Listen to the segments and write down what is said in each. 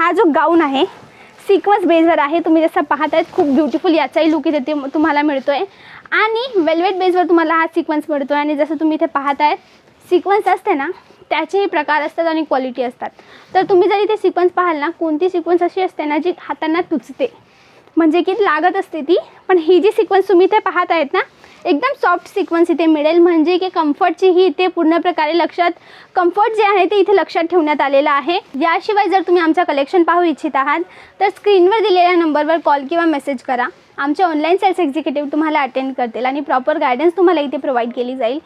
हा जो गाऊन आहे सिक्वन्स बेसवर आहे. तुम्ही जसं पाहत आहेत खूप ब्युटिफुल याचाही लुक इथे ते तुम्हाला मिळतो आहे आणि वेल्वेट बेसवर तुम्हाला हा सिक्वन्स मिळतो आहे आणि जसं तुम्ही इथे पाहत आहेत सिक्वन्स असते ना त्याचेही प्रकार असतात आणि क्वालिटी असतात. तर तुम्ही जर इथे सिक्वन्स पाहाल ना कोणती सिक्वन्स अशी असते ना जी हातांना तुचते म्हणजे की लागत असते ती पण ही जी सिक्वन्स तुम्ही इथे पाहत आहेत ना एकदम सॉफ्ट सिक्वन्स इथे मिळेल. म्हणजे की कम्फर्टची ही इथे पूर्ण प्रकारे लक्षात कम्फर्ट जे आहे ते इथे लक्षात ठेवण्यात आलेलं आहे. याशिवाय जर तुम्ही आमचं कलेक्शन पाहू इच्छित आहात तर स्क्रीनवर दिलेल्या नंबरवर कॉल किंवा मेसेज करा. आमचे ऑनलाईन सेल्स एक्झिक्युटिव्ह तुम्हाला अटेंड करतील आणि प्रॉपर गायडन्स तुम्हाला इथे प्रोव्हाइड केली जाईल.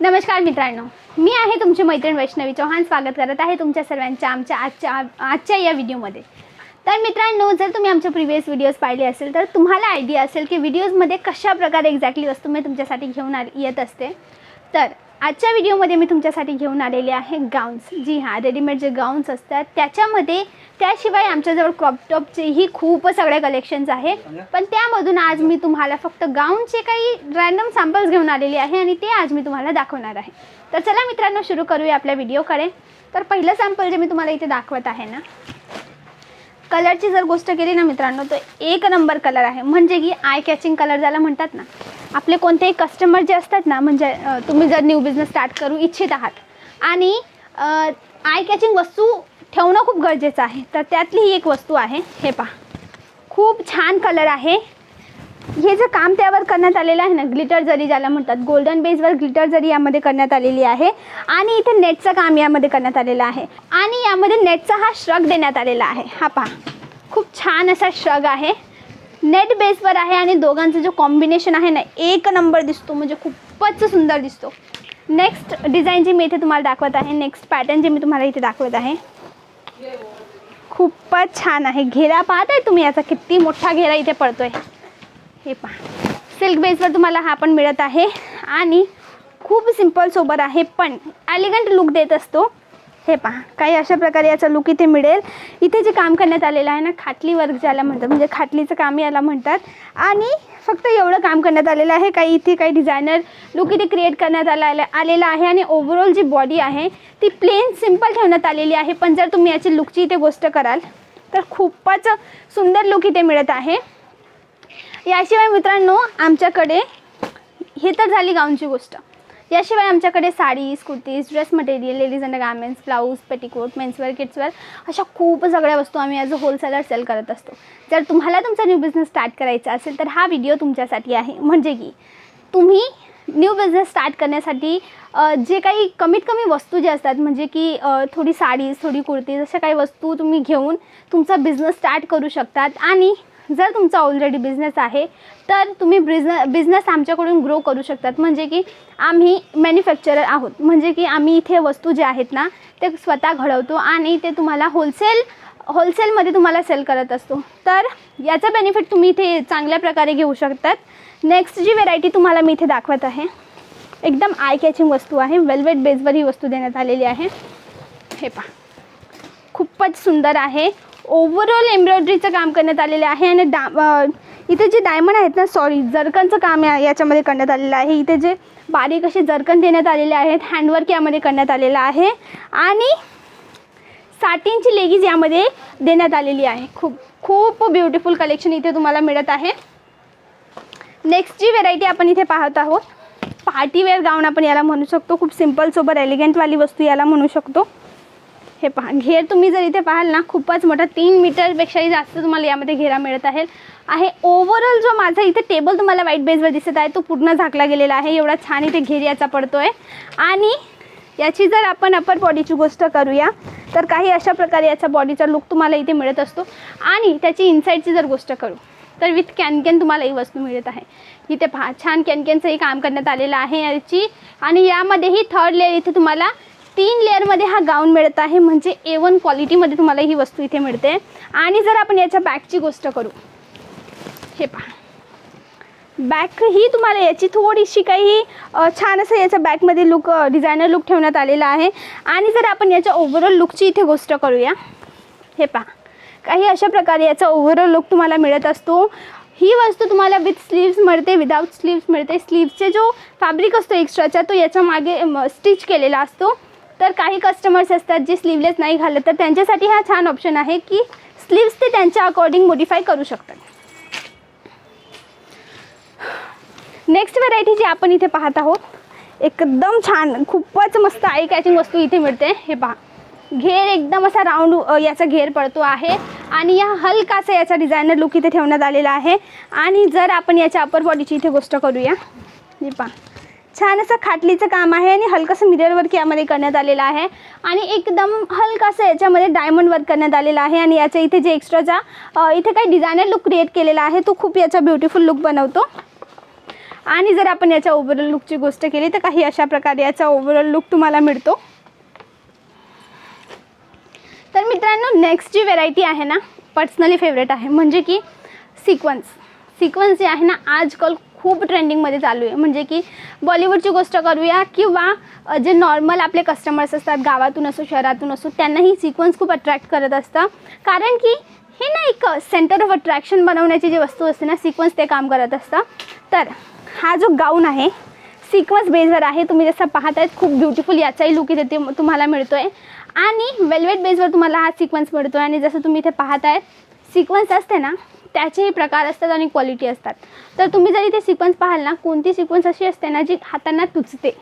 नमस्कार मित्रांनो मी आहे तुमची मैत्रीण वैष्णवी चौहान. स्वागत करत आहे तुमच्या सर्वांच्या आमच्या आजच्या आजच्या या व्हिडिओमध्ये. तर मित्रांनो जर तुम्ही आमचे प्रिव्हियस व्हिडिओज पाहिले असेल तर तुम्हाला आयडिया असेल की व्हिडिओजमध्ये कशा प्रकारे एक्झॅक्टली वस्तू मी तुमच्यासाठी घेऊन आ येत असते. तर आजच्या व्हिडिओमध्ये मी तुमच्यासाठी घेऊन आलेले आहे गाऊन्स जी हां रेडीमेड जे गाऊन्स असतात त्याच्यामध्ये त्याशिवाय आमच्याजवळ क्रॉप टॉपचेही खूप सगळे कलेक्शन्स आहे. पण त्यामधून आज मी तुम्हाला फक्त गाऊनचे काही रॅन्डम सॅम्पल्स घेऊन आलेले आहे आणि ते आज मी तुम्हाला दाखवणार आहे. तर चला मित्रांनो सुरू करूया आपल्या व्हिडिओकडे. तर पहिलं सॅम्पल जे मी तुम्हाला इथे दाखवत आहे ना कलरची जर गोष्ट केली ना मित्रांनो तर एक नंबर कलर आहे. म्हणजे की आय कॅचिंग कलर ज्याला म्हणतात ना आपले कोणतेही कस्टमर जे असतात ना म्हणजे तुम्ही जर न्यू बिझनेस स्टार्ट करू इच्छित आहात. आणि आय कॅचिंग वस्तू ठेवणं खूप गरजेचं आहे. तर त्यातली ही एक वस्तू आहे. हे पहा. खूप छान कलर आहे. हे जे काम त्यावर करण्यात आलेलं आहे ना ग्लिटर जरी ज्याला म्हणतात गोल्डन बेसवर ग्लिटर जरी यामध्ये करण्यात आलेली आहे आणि इथे नेटचं काम यामध्ये करण्यात आलेलं आहे. आणि यामध्ये नेटचा हा श्रग देण्यात आलेला आहे. हा पहा. खूप छान असा श्रग आहे. नेट बेसवर आहे आणि दोघांचं जो कॉम्बिनेशन आहे ना एक नंबर दिसतो म्हणजे खूपच सुंदर दिसतो. नेक्स्ट डिझाईन जी मी इथे तुम्हाला दाखवत आहे नेक्स्ट पॅटर्न जे मी तुम्हाला इथे दाखवत आहे खूपच छान आहे. घेरा पाहत आहे तुम्ही याचा? किती मोठा घेरा इथे पडतो आहे हे पहा. सिल्क बेसवर तुम्हाला हा पण मिळत आहे. आणि खूप सिंपल सोबत आहे पण ॲलिगंट लुक देत असतो. हे पहा काही अशा प्रकारे याचा लुक इथे मिळेल. इथे जे काम करण्यात आलेलं आहे ना खाटली वर्क ज्याला म्हणतात म्हणजे खाटलीचं काम याला म्हणतात. आणि फक्त एवढं काम करण्यात आलेलं आहे काही इथे काही डिझायनर लुक इथे क्रिएट करण्यात आला आलेलं आहे. आणि ओव्हरऑल जी बॉडी आहे ती प्लेन सिंपल ठेवण्यात आलेली आहे. पण जर तुम्ही याची लुकची इथे गोष्ट कराल तर खूपच सुंदर लुक इथे मिळत आहे. याशिवाय मित्रांनो आमच्याकडे हे तर झाली गाऊनची गोष्ट. याशिवाय आमच्याकडे saris kurtis dress material ladies and garments blouse petticoat menswear kidswear अशा खूप सगळ्या वस्तू आम्ही ॲज अ होलसेलर सेल करत असतो. जर तुम्हाला तुमचा न्यू बिझनेस स्टार्ट करायचा असेल तर हा व्हिडिओ तुमच्यासाठी आहे. म्हणजे की तुम्ही न्यू बिझनेस स्टार्ट करण्यासाठी जे काही कमीत कमी वस्तू जे असतात म्हणजे की थोडी साडीज थोडी कुर्तीज अशा काही वस्तू तुम्ही घेऊन तुमचा बिझनेस स्टार्ट करू शकतात. आणि जर तुमचा ऑलरेडी बिझनेस आहे तर तुम्ही बिझने बिझनेस आमच्याकडून ग्रो करू शकतात. म्हणजे की आम्ही मॅन्युफॅक्चरर आहोत. म्हणजे की आम्ही इथे वस्तू जे आहेत ना ते स्वतः घडवतो आणि ते तुम्हाला होलसेल होलसेलमध्ये तुम्हाला सेल करत असतो. तर याचा बेनिफिट तुम्ही इथे चांगल्या प्रकारे घेऊ शकतात. नेक्स्ट जी व्हेरायटी तुम्हाला मी इथे दाखवत आहे एकदम आय कॅचिंग वस्तू आहे. वेलवेट बेसवर ही वस्तू देण्यात आलेली आहे. हे पहा. खूपच सुंदर आहे. ओव्हरऑल एम्ब्रॉयडरीचं काम करण्यात आलेलं आहे आणि डा इथे जे डायमंड आहेत ना सॉरी जर्कनचं काम या याच्यामध्ये करण्यात आलेलं आहे. इथे जे बारीक असे जर्कन देण्यात आलेले आहेत हँडवर्क यामध्ये करण्यात आलेलं आहे आणि साठींची लेगीज यामध्ये देण्यात आलेली आहे. खूप खूप ब्युटिफुल कलेक्शन इथे तुम्हाला मिळत आहे. नेक्स्ट जी व्हेरायटी आपण इथे पाहत आहोत पार्टीवेअर गाऊन आपण याला म्हणू शकतो. खूप सिम्पलसोबत एलिगंटवाली वस्तू याला म्हणू शकतो. हे पहा घेर तुम्ही जर इथे पाहाल ना खूपच मोठा तीन मीटरपेक्षाही जास्त तुम्हाला यामध्ये घेरा मिळत आहे. आहे ओव्हरऑल जो माझा इथे टेबल तुम्हाला व्हाईट बेसवर दिसत आहे तो पूर्ण झाकला गेलेला आहे. एवढा छान इथे घेर याचा पडतो आहे आणि याची जर आपण अपर बॉडीची गोष्ट करूया तर काही अशा प्रकारे याचा बॉडीचा लुक तुम्हाला इथे मिळत असतो. आणि त्याची इनसाईडची जर गोष्ट करू तर विथ कॅनकॅन तुम्हाला ही वस्तू मिळत आहे. इथे पहा छान कॅनकॅनचंही काम करण्यात आलेलं आहे याची. आणि यामध्येही थर्ड लेअर इथे तुम्हाला तीन लेअरमध्ये हा गाऊन मिळत आहे. म्हणजे ए वन क्वालिटीमध्ये तुम्हाला ही वस्तू इथे मिळते. आणि जर आपण याच्या बॅकची गोष्ट करू. हे पहा. बॅक ही तुम्हाला याची थोडीशी काही छान असं याच्या बॅकमध्ये लुक डिझायनर लुक ठेवण्यात आलेला आहे. आणि जर आपण याच्या ओव्हरऑल लुकची इथे गोष्ट करूया. हे पहा. काही अशा प्रकारे याचा ओव्हरऑल लुक तुम्हाला मिळत असतो. ही वस्तू तुम्हाला विथ स्लीव्स मिळते विदाऊट स्लीव्स मिळते. स्लीव्सचे जो फॅब्रिक असतो एक्स्ट्राचा तो याच्या मागे स्टिच केलेला असतो. तर काही कस्टमर्स असतात जे स्लीवलेस नाही घालत तर त्यांच्यासाठी हा छान ऑप्शन आहे की स्लीव्स ते त्यांच्या अकॉर्डिंग मॉडिफाय करू शकतात. नेक्स्ट व्हरायटी जी आपण इथे पाहत आहोत एकदम छान खूपच मस्त आई कॅचिंग वस्तू इथे मिळते. हे पहा. घेर एकदम असा राऊंड याचा घेर पडतो आहे आणि या हलकासा याचा डिझायनर लुक इथे ठेवण्यात आलेला आहे. आणि जर आपण याच्या अपर बॉडीची इथे गोष्ट करूया हे पहा. छान असं खाटलीचं काम आहे आणि हलकंसं मिरर वर्क यामध्ये करण्यात आलेलं आहे. आणि एकदम हलकासं याच्यामध्ये डायमंड वर्क करण्यात आलेलं आहे. आणि याच्या इथे जे एक्स्ट्राचा इथे काही डिझायनर लुक क्रिएट केलेला आहे तो खूप याचा ब्युटिफुल लुक बनवतो. आणि जर आपण याच्या ओव्हरऑल लुकची गोष्ट केली तर काही अशा प्रकारे याचा ओव्हरऑल लुक तुम्हाला मिळतो. तर मित्रांनो नेक्स्ट जी व्हेरायटी आहे ना पर्सनली फेवरेट आहे म्हणजे की सिक्वन्स सिक्वन्स जे आहे ना आजकाल खूप ट्रेंडिंगमध्ये चालू आहे. म्हणजे की बॉलिवूडची गोष्ट करूया किंवा जे नॉर्मल आपले कस्टमर्स असतात गावातून असो शहरातून असो त्यांनाही सिक्वन्स खूप अट्रॅक्ट करत असतं. कारण की हे ना एक सेंटर ऑफ अट्रॅक्शन बनवण्याची जी वस्तू असते ना सिक्वन्स ते काम करत असतं. तर हा जो गाऊन आहे सिक्वन्स बेसवर आहे. तुम्ही जसं पाहत आहेत खूप ब्युटिफुल याचाही लुक इथे ते तुम्हाला मिळतो आहे आणि वेल्वेट बेसवर तुम्हाला हा सिक्वन्स मिळतो आहे आणि जसं तुम्ही इथे पाहत आहेत सिक्वन्स असते ना त्याचेही प्रकार असतात आणि क्वालिटी असतात. तर तुम्ही जरी ते सिक्वन्स पाहाल ना कोणती सिक्वन्स अशी असते ना जी हातांना टुचते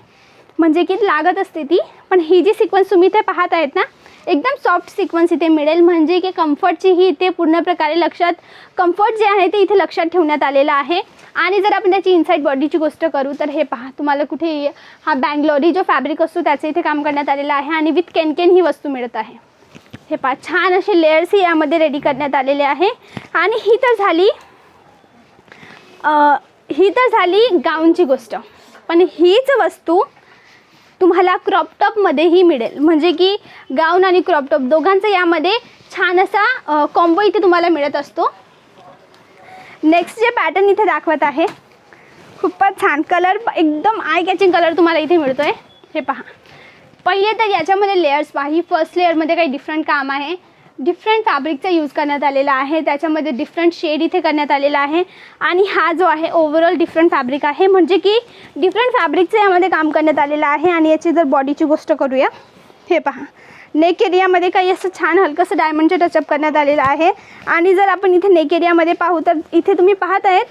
म्हणजे की लागत असते ती पण ही जी सिक्वन्स तुम्ही इथे पाहत आहेत ना एकदम सॉफ्ट सिक्वन्स इथे मिळेल. म्हणजे की कम्फर्टची ही इथे पूर्ण प्रकारे लक्षात कम्फर्ट जे आहे ते इथे लक्षात ठेवण्यात आलेलं आहे. आणि जर आपण त्याची इनसाईड बॉडीची गोष्ट करू तर हे पहा तुम्हाला कुठे हा बँगलोरी जो फॅब्रिक असतो त्याचं इथे काम करण्यात आलेलं आहे. आणि विथ केनकेन ही वस्तू मिळत आहे. हे पहा छान असे लेअर्स यामध्ये रेडी करण्यात आलेले आहे. आणि ही तर झाली ही तर झाली गाऊनची गोष्ट. पण हीच वस्तू तुम्हाला क्रॉपटॉपमध्येही मिळेल. म्हणजे की गाऊन आणि क्रॉपटॉप दोघांचं यामध्ये छान असा कॉम्बो इथे तुम्हाला मिळत असतो. नेक्स्ट जे पॅटर्न इथे दाखवत आहे खूपच छान. कलर एकदम आय कॅचिंग कलर तुम्हाला इथे मिळतो आहे हे पहा. पहिले तर याच्यामध्ये लेयर्स पहा. ही फर्स्ट लेअरमध्ये काही डिफरंट काम आहे. डिफरंट फॅब्रिकचा यूज करण्यात आलेला आहे. त्याच्यामध्ये डिफरंट शेड इथे करण्यात आलेला आहे. आणि हा जो आहे ओव्हरऑल डिफरंट फॅब्रिक आहे. म्हणजे की डिफरंट फॅब्रिकचं यामध्ये काम करण्यात आलेलं आहे. आणि याची जर बॉडीची गोष्ट करूया हे पहा. नेक एरियामध्ये काही असं छान हलकंसं डायमंडचं टचअप करण्यात आलेलं आहे. आणि जर आपण इथे नेक एरियामध्ये पाहू तर इथे तुम्ही पाहत आहेत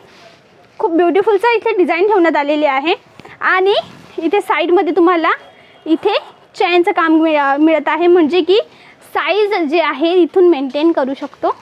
खूप ब्युटिफुलचा इथे डिझाईन ठेवण्यात आलेली आहे. आणि इथे साईडमध्ये तुम्हाला इथे चॅनचं काम मिळा मिळत आहे. म्हणजे की साईज जे आहे इथून मेंटेन करू शकतो.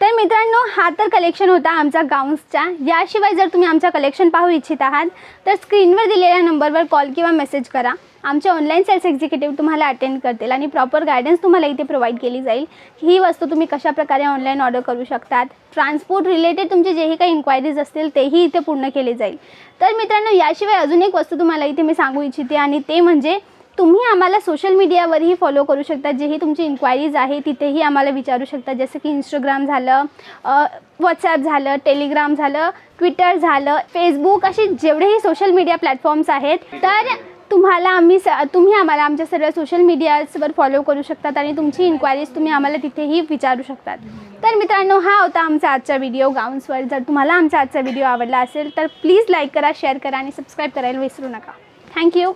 तर मित्रांनो हा तर कलेक्शन होता आमचा गाऊन्सचा याशिवाय जर तुम्ही आमचा कलेक्शन पाहू इच्छित आहात तर स्क्रीनवर दिलेल्या नंबरवर कॉल किंवा मेसेज करा. आमचे ऑनलाईन सेल्स एक्झिक्युटिव्ह तुम्हाला अटेंड करतील आणि प्रॉपर गायडन्स तुम्हाला इथे प्रोव्हाइड केली जाईल. ही वस्तू तुम्ही कशाप्रकारे ऑनलाईन ऑर्डर करू शकतात ट्रान्सपोर्ट रिलेटेड तुमचे जेही काही इन्क्वायरीज असतील तेही इथे पूर्ण केले जाईल. तर मित्रांनो याशिवाय अजून एक वस्तू तुम्हाला इथे मी सांगू इच्छिते आणि ते म्हणजे तुम्ही आम्हाला सोशल मीडियावरही फॉलो करू शकता. जेही तुमची इन्क्वायरीज आहे तिथेही आम्हाला विचारू शकता. जसं की इंस्टाग्राम झालं व्हॉट्सॲप झालं टेलिग्राम झालं ट्विटर झालं फेसबुक असे जेवढेही सोशल मीडिया प्लॅटफॉर्म्स आहेत तर तुम्हाला आम्ही स तुम्ही आम्हाला आमच्या सर्व सोशल मीडियाजवर फॉलो करू शकतात आणि तुमची इन्क्वायरीज तुम्ही आम्हाला तिथेही विचारू शकतात. तर मित्रांनो हा होता आमचा आजचा व्हिडिओ गाऊन्सवर जर तुम्हाला आमचा आजचा व्हिडिओ आवडला असेल तर प्लीज लाईक करा शेअर करा आणि सबस्क्राईब करायला विसरू नका. थँक्यू